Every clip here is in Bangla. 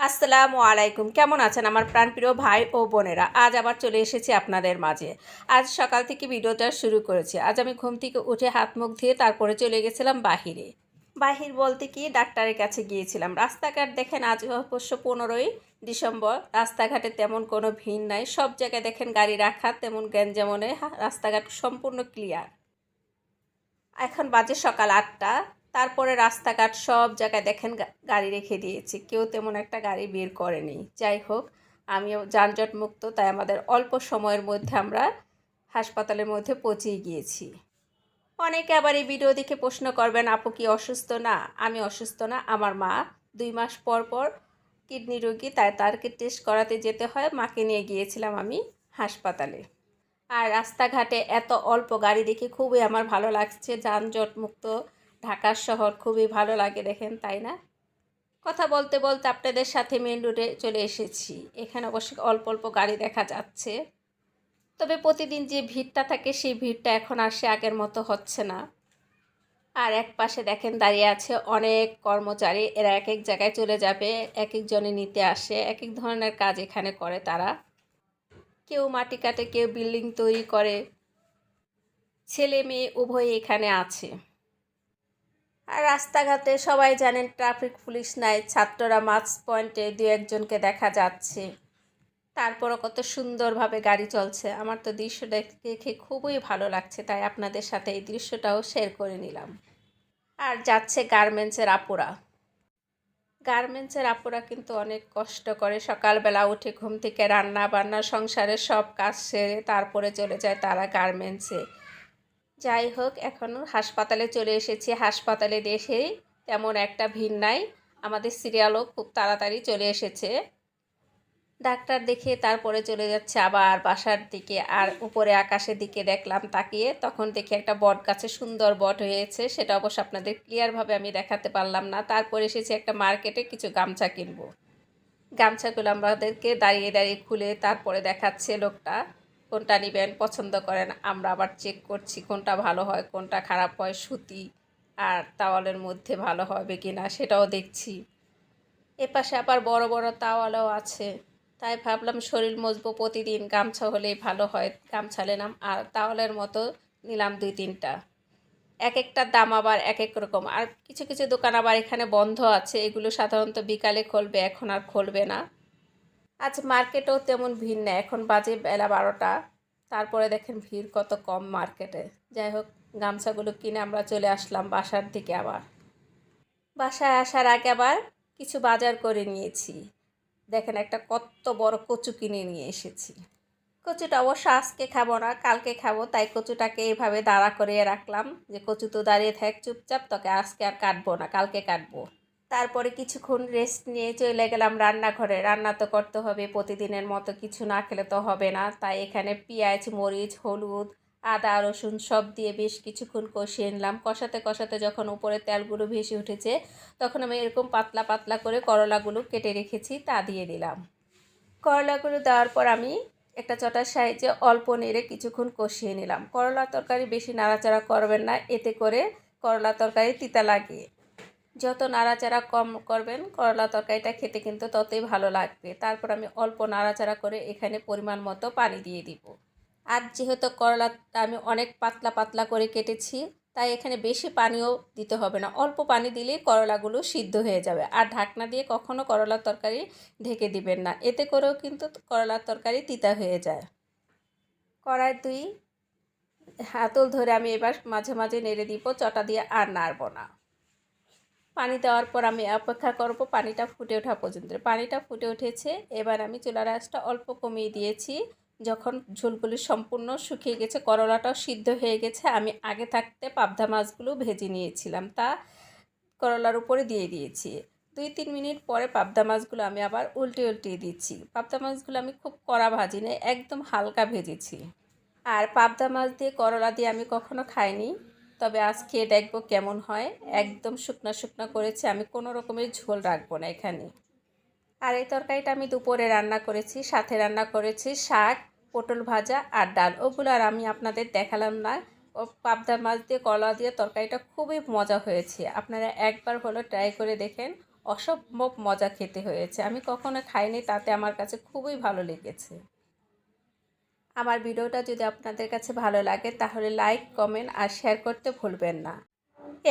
আসসালামু আলাইকুম। কেমন আছেন আমার প্রাণপ্রিয় ভাই ও বোনেরা? আজ আবার চলে এসেছি আপনাদের মাঝে। আজ সকাল থেকে ভিডিওটা শুরু করেছি। আজ আমি ঘুম থেকে উঠে হাত মুখ ধুয়ে তারপরে চলে গেছিলাম বাহিরে। বাহির বলতে কি? ডাক্তারের কাছে গিয়েছিলাম। রাস্তাঘাট দেখেন আজ অবশ্য পনেরোই ডিসেম্বর। রাস্তাঘাটে তেমন কোনো ভিড় নাই। সব জায়গায় দেখেন গাড়ি রাখা তেমন গ্যাঞ্জামনে রাস্তাঘাট সম্পূর্ণ ক্লিয়ার এখন বাজে সকাল আটটা। তারপরে রাস্তাঘাট সব জায়গায় দেখেন গাড়ি রেখে দিয়েছি। কেউ তেমন একটা গাড়ি বের করেনি। যাই হোক আমিও যানজট মুক্ত তাই আমাদের অল্প সময়ের মধ্যে আমরা হাসপাতালের মধ্যে পৌঁছে গিয়েছি। অনেকে আবার এই ভিডিও দেখে প্রশ্ন করবেন, আপু কি অসুস্থ? না, আমি অসুস্থ না। আমার মা দুই মাস পর পর কিডনি রোগী, তাই তারকে টেস্ট করাতে যেতে হয়। মাকে নিয়ে গিয়েছিলাম আমি হাসপাতালে। আর রাস্তাঘাটে এত অল্প গাড়ি দেখে খুবই আমার ভালো লাগছে। যানজট মুক্ত ঢাকার শহর খুবই ভালো লাগে দেখেন, তাই না? কথা বলতে বলতে আপনাদের সাথে মেন রোডে চলে এসেছি। এখানে অবশ্যই অল্প অল্প গাড়ি দেখা যাচ্ছে। তবে প্রতিদিন যে ভিড়টা থাকে, সেই ভিড়টা এখন আর সে আগের মতো হচ্ছে না। আর এক পাশে দেখেন দাঁড়িয়ে আছে অনেক কর্মচারী। এরা এক এক জায়গায় চলে যাবে, এক একজনে নিতে আসে, এক এক ধরনের কাজ এখানে করে তারা। কেউ মাটি কাটে, কেউ বিল্ডিং তৈরি করে। ছেলে মেয়ে উভয় এখানে আছে। আর রাস্তাঘাটে সবাই জানেন ট্রাফিক পুলিশ নাই, ছাত্ররা মাস্ক পয়েন্টে দু একজনকে দেখা যাচ্ছে। তারপরও কত সুন্দরভাবে গাড়ি চলছে। আমার তো দৃশ্য দেখে খুবই ভালো লাগছে, তাই আপনাদের সাথে এই দৃশ্যটাও শেয়ার করে নিলাম। আর যাচ্ছে গার্মেন্টসের আপুরা। গার্মেন্টসের আপুরা কিন্তু অনেক কষ্ট করে, সকালবেলা উঠে ঘুম থেকে রান্না বান্না সংসারের সব কাজ সেরে তারপরে চলে যায় তারা গার্মেন্টসে। যাই হোক এখন হাসপাতালে চলে এসেছি। হাসপাতালে এসেই তেমন একটা ভিড় নাই। আমাদের সিরিয়ালও খুব তাড়াতাড়ি চলে এসেছে। ডাক্তার দেখে তারপরে চলে যাচ্ছে। আবার বাসার দিকে আর উপরে আকাশের দিকে দেখলাম, তাকিয়ে তখন দেখি একটা বট গাছে সুন্দর বট হয়েছে। সেটা অবশ্য আপনাদের ক্লিয়ারভাবে আমি দেখাতে পারলাম না। তারপর এসেছি একটা মার্কেটে কিছু গামছা কিনবো। গামছাগুলো আমাদেরকে দাঁড়িয়ে দাঁড়িয়ে খুলে তারপরে দেখাচ্ছে লোকটা। কোনটা নেবেন, পছন্দ করেন, আমরা আবার চেক করছি কোনটা ভালো হয়, কোনটা খারাপ হয়, সুতি আর তাওয়ালের মধ্যে ভালো হবে কি না সেটাও দেখছি। এপাশে আবার বড় বড় তাওয়ালও আছে। তাই ভাবলাম শরীর মজবো প্রতিদিন, গামছা হলেই ভালো হয়, গামছা নিলাম আর তাওয়ালের মতো নিলাম দুই তিনটা। এক একটা দাম আবার এক এক রকম। আর কিছু কিছু দোকান আবার এখানে বন্ধ আছে, এগুলো সাধারণত বিকালে খুলবে, এখন আর খুলবে না। আজ মার্কেটেও তেমন ভিড় নেই। এখন বাজে বেলা বারোটা। তারপরে দেখেন ভিড় কত কম মার্কেটে। যাই হোক, গামছাগুলো কিনে আমরা চলে আসলাম বাসার দিকে আবার। বাসায় আসার আগে আবার কিছু বাজার করে নিয়েছি। দেখেন একটা কত বড় কচু কিনে নিয়ে এসেছি। কচুটা অবশ্য আজকে খাব না, কালকে খাব, তাই কচুটাকে এইভাবে দাঁড়া করিয়ে রাখলাম যে কচু তো দাঁড়িয়ে থাক, চুপচাপ তোকে আজকে আর কাটবো না, কালকে কাটবো। তারপরে কিছুক্ষণ রেস্ট নিয়ে চলে গেলাম রান্নাঘরে। রান্না তো করতে হবে, প্রতিদিনের মতো কিছু না খেলে তো হবে না। তাই এখানে পেঁয়াজ, মরিচ, হলুদ, আদা, রসুন সব দিয়ে বেশ কিছুক্ষণ কষিয়ে নিলাম। কষাতে কষাতে যখন উপরে তেলগুলো ভেসে উঠেছে, তখন আমি এরকম পাতলা পাতলা করে করলাগুলো কেটে রেখেছি, তা দিয়ে দিলাম। করলাগুলো দেওয়ার পর আমি একটা চটার সাহায্যে অল্প নেড়ে কিছুক্ষণ কষিয়ে নিলাম। করলা তরকারি বেশি নাড়াচাড়া করবেন না, এতে করে করলা তরকারি তিতা লাগে। যত নাড়াচাড়া কম করবেন, করলা তরকারিটা খেতে কিন্তু ততই ভালো লাগবে। তারপর আমি অল্প নাড়াচাড়া করে এখানে পরিমাণ মতো পানি দিয়ে দিব। আর যেহেতু করলাটা আমি অনেক পাতলা পাতলা করে কেটেছি, তাই এখানে বেশি পানিও দিতে হবে না। অল্প পানি দিলেই করলাগুলো সিদ্ধ হয়ে যাবে। আর ঢাকনা দিয়ে কখনও করলার তরকারি ঢেকে দিবেন না। এতে করেও কিন্তু করলার তরকারি তিতা হয়ে যায়। কড়াই দুই হাতল ধরে আমি এবার মাঝে মাঝে নেড়ে দিব, চটা দিয়ে আর নাড়ব না। পানি দেওয়ার পর আমি অপেক্ষা করব পানিটা ফুটে ওঠা পর্যন্ত। পানিটা ফুটে উঠেছে, এবার আমি চুলার আঁচটা অল্প কমিয়ে দিয়েছি। যখন ঝোলগুলি সম্পূর্ণ শুকিয়ে গেছে, করলাটাও সিদ্ধ হয়ে গেছে, আমি আগে থাকতে পাবদা মাছগুলো ভেজে নিয়েছিলাম। তা করলার উপরে দিয়ে দিয়েছি। দুই তিন মিনিট পরে পাবদা মাছগুলো আমি আবার উল্টে উল্টিয়ে দিচ্ছি। পাবদা মাছগুলো আমি খুব কড়া ভাজি না একদম হালকা ভেজেছি। আর পাবদা মাছ দিয়ে করলা দিয়ে আমি কখনো খাইনি। তবে আজ খেয়ে দেখব কেমন হয়। একদম শুকনা শুকনা করেছি, আমি কোনো রকমের ঝোল রাখব না এখানে। আর এই তরকারিটা আমি দুপুরে রান্না করেছি, সাথে রান্না করেছি শাক, পটল ভাজা আর ডাল। ওগুলো আর আমি আপনাদের দেখালাম না। ও পাবদা মাছ দিয়ে, কলা দিয়ে তরকারিটা খুবই মজা হয়েছে। আপনারা একবার হলো ট্রাই করে দেখেন, অসম্ভব মজা খেতে হয়েছে। আমি কখনো খাইনি, তাতে আমার কাছে খুবই ভালো লেগেছে। আমার ভিডিওটা যদি আপনাদের কাছে ভালো লাগে, তাহলে লাইক কমেন্ট আর শেয়ার করতে ভুলবেন না।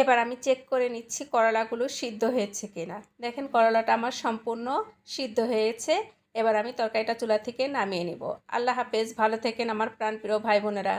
এবার আমি চেক করে নিচ্ছি করলাগুলো সিদ্ধ হয়েছে কিনা। দেখেন করলাটা আমার সম্পূর্ণ সিদ্ধ হয়েছে। এবার আমি তরকারিটা চুলা থেকে নামিয়ে নিব। আল্লাহ হাফেজ, ভালো থেকেন আমার প্রাণপ্রিয় ভাই বোনেরা।